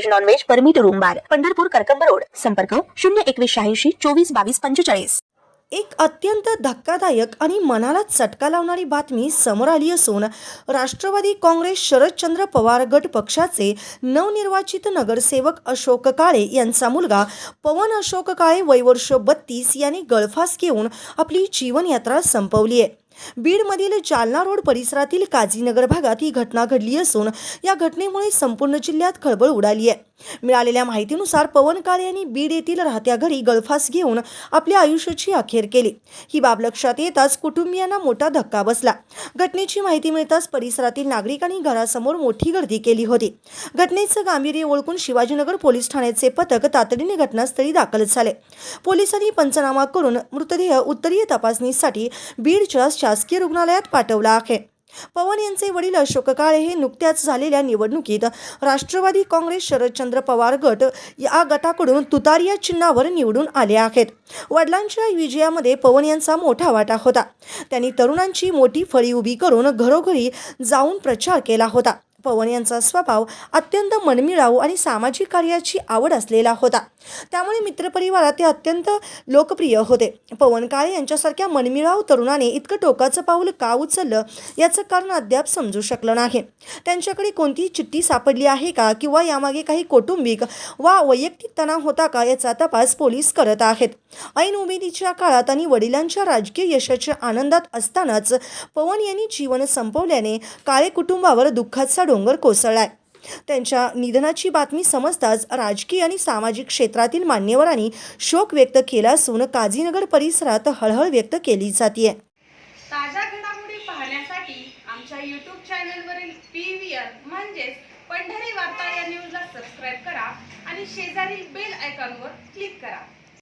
veg non veg permit room bar Pandharpur Karkamb road. संपर्क शून्य एकवीस शहाऐंशी चोवीस बावीस पंचेचाळीस. एक अत्यंत धक्कादायक आणि मनाला चटका लावणारी बातमी समोर आली असून राष्ट्रवादी काँग्रेस शरदचंद्र पवार गट पक्षाचे नवनिर्वाचित नगरसेवक अशोक काळे यांचा मुलगा पवन अशोक काळे वयवर्ष बत्तीस यांनी गळफास घेऊन आपली जीवनयात्रा संपवली आहे बीडमधील जालना रोड परिसरातील काझीनगर भागात ही घटना घडली असून या घटनेमुळे संपूर्ण जिल्ह्यात खळबळ उडाली आहे. मिळालेल्या माहितीनुसार पवन काळे यांनी बीड येथील राहत्या घरी गळफास घेऊन आपल्या आयुष्याची अखेर केली. ही बाब लक्षात येताच कुटुंबियांना मोठा धक्का बसला. घटनेची माहिती मिळताच परिसरातील नागरिकांनी घरासमोर मोठी गर्दी केली होती. घटनेचं गांभीर्य ओळखून शिवाजीनगर पोलीस ठाण्याचे पथक तातडीने घटनास्थळी दाखल झाले. पोलिसांनी पंचनामा करून मृतदेह उत्तरीय तपासणीसाठी बीडच्या शासकीय रुग्णालयात पाठवला आहे. पवन यांचे वडील अशोक काळे हे नुकत्याच झालेल्या निवडणुकीत राष्ट्रवादी काँग्रेस शरदचंद्र पवार गट या गटाकडून तुतारिया चिन्हावर निवडून आले आहेत. वडिलांच्या विजयामध्ये पवन यांचा मोठा वाटा होता. त्यांनी तरुणांची मोठी फळी उभी करून घरोघरी जाऊन प्रचार केला होता. पवन यांचा स्वभाव अत्यंत मनमिळाऊ आणि सामाजिक कार्याची आवड असलेला होता. त्यामुळे मित्रपरिवारात ते अत्यंत लोकप्रिय होते. पवन काळे यांच्यासारख्या मनमिळाऊ तरुणाने इतकं टोकाचं पाऊल का उचललं याचं कारण अद्याप समजू शकलं नाही. त्यांच्याकडे कोणतीही चिठ्ठी सापडली आहे का किंवा यामागे काही कौटुंबिक वा वैयक्तिक तणाव होता का याचा तपास पोलीस करत आहेत. ऐन उमेदीच्या काळात आणि वडिलांच्या राजकीय यशाच्या आनंदात असतानाच पवन यांनी जीवन संपवल्याने काळे कुटुंबावर दुःखाचा डोंगर कोसळलाय. त्यांच्या निधनाची बातमी समजताच राजकीय आणि सामाजिक क्षेत्रातील मान्यवरांनी शोक व्यक्त केला असून काझीनगर परिसरात हळहळ व्यक्त केली जाते ताज्या घडामोडी पाहण्यासाठी आमच्या यूट्यूब चॅनलवरील पी व्ही आर म्हणजेच पंढरी वार्ता या न्यूजला सबस्क्राईब करा आणि शेजारील बेल आयकॉनवर क्लिक करा.